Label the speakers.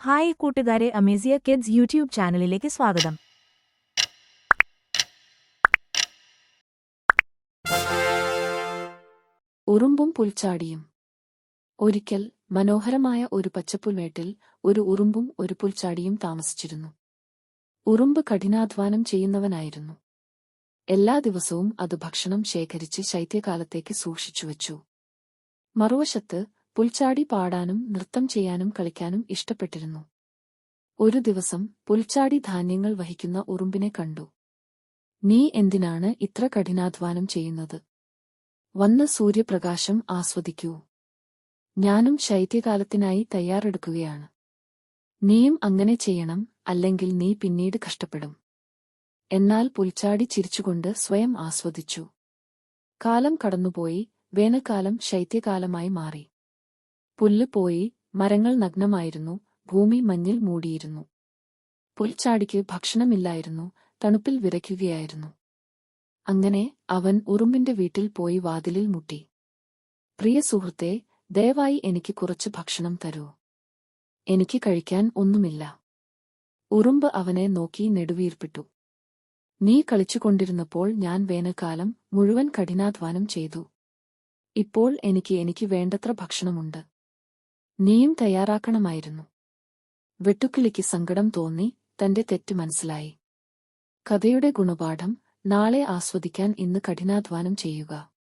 Speaker 1: Hi കൂട്ടുകാരെ അമേസിയ kids YouTube ചാനലിലേക്ക് സ്വാഗതം.
Speaker 2: ഉറുമ്പും പുൽച്ചാടിയും. ഒരിക്കൽ മനോഹരമായ ഒരു പച്ചപ്പുൽമേട്ടിൽ ഒരു ഉറുമ്പും ഒരു പുൽച്ചാടിയും താമസിച്ചിരുന്നു. ഉറുമ്പ് കഠിനാധ്വാനം ചെയ്യുന്നവനായിരുന്നു. എല്ലാ ദിവസവും അത് ഭക്ഷണം ശേഖരിച്ച് ശൈത്യകാലത്തേക്ക് സൂക്ഷിച്ചുവച്ചു. മറുവശത്ത് പുൽച്ചാടി പാടാനും നൃത്തം ചെയ്യാനും കളിക്കാനും ഇഷ്ടപ്പെട്ടിരുന്നു. ഒരു ദിവസം പുൽച്ചാടി ധാന്യങ്ങൾ വഹിക്കുന്ന ഉറുമ്പിനെ കണ്ടു. നീ എന്തിനാണ് ഇത്ര കഠിനാധ്വാനം ചെയ്യുന്നത്? വന്ന സൂര്യപ്രകാശം ആസ്വദിക്കൂ. ഞാനും ശൈത്യകാലത്തിനായി തയ്യാറെടുക്കുകയാണ്. നീയും അങ്ങനെ ചെയ്യണം അല്ലെങ്കിൽ നീ പിന്നീട് കഷ്ടപ്പെടും എന്നാൽ പുൽച്ചാടി ചിരിച്ചുകൊണ്ട് സ്വയം ആസ്വദിച്ചു. കാലം കടന്നുപോയി വേനൽക്കാലം ശൈത്യകാലമായി മാറി. പുല്ല് പോയി മരങ്ങൾ നഗ്നമായിരുന്നു ഭൂമി മഞ്ഞിൽ മൂടിയിരുന്നു. പുൽച്ചാടിക്ക് ഭക്ഷണമില്ലായിരുന്നു തണുപ്പിൽ വിറയ്ക്കുകയായിരുന്നു. അങ്ങനെ അവൻ ഉറുമ്പിന്റെ വീട്ടിൽ പോയി വാതിലിൽ മുട്ടി. പ്രിയ സുഹൃത്തെ ദയവായി എനിക്ക് കുറച്ച് ഭക്ഷണം തരൂ. എനിക്ക് കഴിക്കാൻ ഒന്നുമില്ല. ഉറുമ്പ് അവനെ നോക്കി നെടുവീർപ്പിട്ടു. നീ കളിച്ചുകൊണ്ടിരുന്നപ്പോൾ ഞാൻ വേനൽക്കാലം മുഴുവൻ കഠിനാധ്വാനം ചെയ്തു. ഇപ്പോൾ എനിക്ക് എനിക്ക് വേണ്ടത്ര ഭക്ഷണമുണ്ട്. നീയും തയ്യാറാക്കണമായിരുന്നു. വെട്ടുക്കിളിക്ക് സങ്കടം തോന്നി തന്റെ തെറ്റ് മനസ്സിലായി. കഥയുടെ ഗുണപാഠം നാളെ ആസ്വദിക്കാൻ ഇന്ന് കഠിനാധ്വാനം ചെയ്യുക.